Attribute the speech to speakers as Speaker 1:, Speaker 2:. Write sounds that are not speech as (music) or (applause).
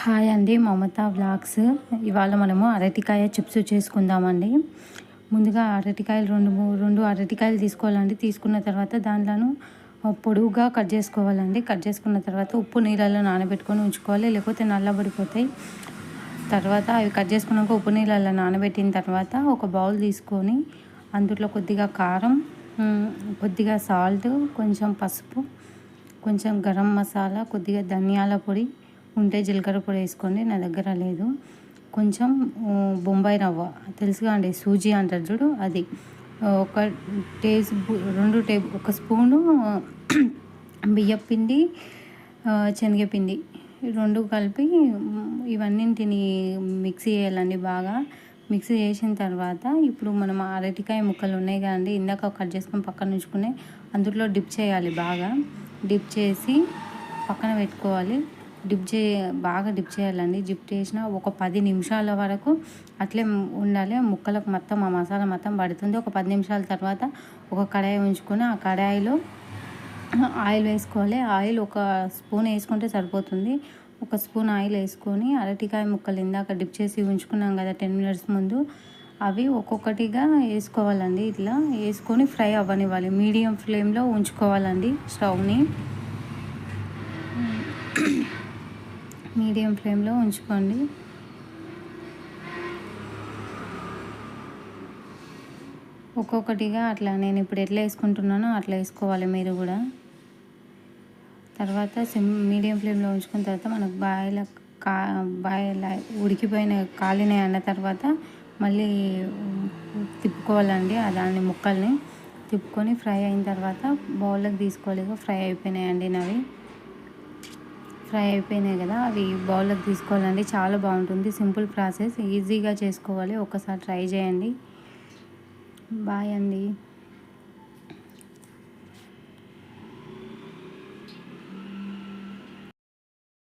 Speaker 1: Hi అండి Mamata blogs ఇవాళ మనము అరటికాయ చిప్స్ చేసుకుందామండి. ముందుగా అరటికాయలు రెండు మూడు రెండు అరటికాయలు తీసుకోవాలండి. తీసుకున్న తర్వాత దాంట్లోను పొడువుగా కట్ చేసుకోవాలండి. కట్ చేసుకున్న తర్వాత ఉప్పు నీళ్ళలో నానబెట్టుకొని ఉంచుకోవాలి. లేకపోతే నల్లబడిపోతాయి. తర్వాత అవి కట్ చేసుకున్నాక ఉప్పు నీళ్ళలో నానబెట్టిన తర్వాత ఒక బౌల్ తీసుకొని అందులో కొద్దిగా కారం కొద్దిగా సాల్ట్ కొంచెం పసుపు కొంచెం గరం మసాలా కొద్దిగా ధనియాల పొడి ఉంటే జీలకర్ర పొడి వేసుకోండి నా దగ్గర లేదు. కొంచెం బొంబాయి రవ్వ. తెలుసుగా అండి సూజీ అంటారు చూడు అది. ఒక టే రెండు టేబుల్ ఒక స్పూను (clears throat) బియ్యపిండి శనగపిండి రెండు కలిపి ఇవన్నింటిని మిక్సీ చేయాలండి బాగా. మిక్సీ చేసిన తర్వాత ఇప్పుడు మనం అరటికాయ ముక్కలు ఉన్నాయి కదండి ఇందాక కట్ చేసుకొని పక్కన ఉంచుకునే అందులో డిప్ చేయాలి బాగా. డిప్ చేసి పక్కన పెట్టుకోవాలి. డిప్ చే బాగా డిప్ చేయాలండి. డిప్ చేసిన ఒక పది నిమిషాల వరకు అట్లే ఉండాలి. ముక్కలకు మొత్తం ఆ మసాలా మొత్తం పడుతుంది. ఒక పది నిమిషాల తర్వాత ఒక కడాయి ఉంచుకొని ఆ కడాయిలో ఆయిల్ వేసుకోవాలి. ఆయిల్ ఒక స్పూన్ వేసుకుంటే సరిపోతుంది. ఒక స్పూన్ ఆయిల్ వేసుకొని అరటికాయ ముక్కలు ఇందాక డిప్ చేసి ఉంచుకున్నాం కదా టెన్ మినిట్స్ ముందు. అవి ఒక్కొక్కటిగా వేసుకోవాలండి ఇట్లా. వేసుకొని ఫ్రై అవ్వనివ్వాలి. మీడియం ఫ్లేమ్లో ఉంచుకోవాలండి స్టవ్ని. మీడియం ఫ్లేమ్లో ఉంచుకోండి. ఒక్కొక్కటిగా అట్లా నేను ఇప్పుడు ఎట్లా వేసుకుంటున్నానో అట్లా వేసుకోవాలి మీరు కూడా. తర్వాత సిమ్ మీడియం ఫ్లేమ్లో ఉంచుకున్న తర్వాత మనకు బాయిల కా బాయిల ఉడికిపోయిన కాలినాయి అన్న తర్వాత మళ్ళీ తిప్పుకోవాలండి ఆ ముక్కల్ని. తిప్పుకొని ఫ్రై అయిన తర్వాత బౌల్లోకి తీసుకోలేక ఫ్రై అయిపోయినాయండి నావి. ఫ్రై అయిపోయినాయి కదా అవి బౌల్లోకి తీసుకోవాలండి. చాలా బాగుంటుంది. Simple process. ఈజీగా చేసుకోవాలి. ఒకసారి ట్రై చేయండి. బాయ్ అండి.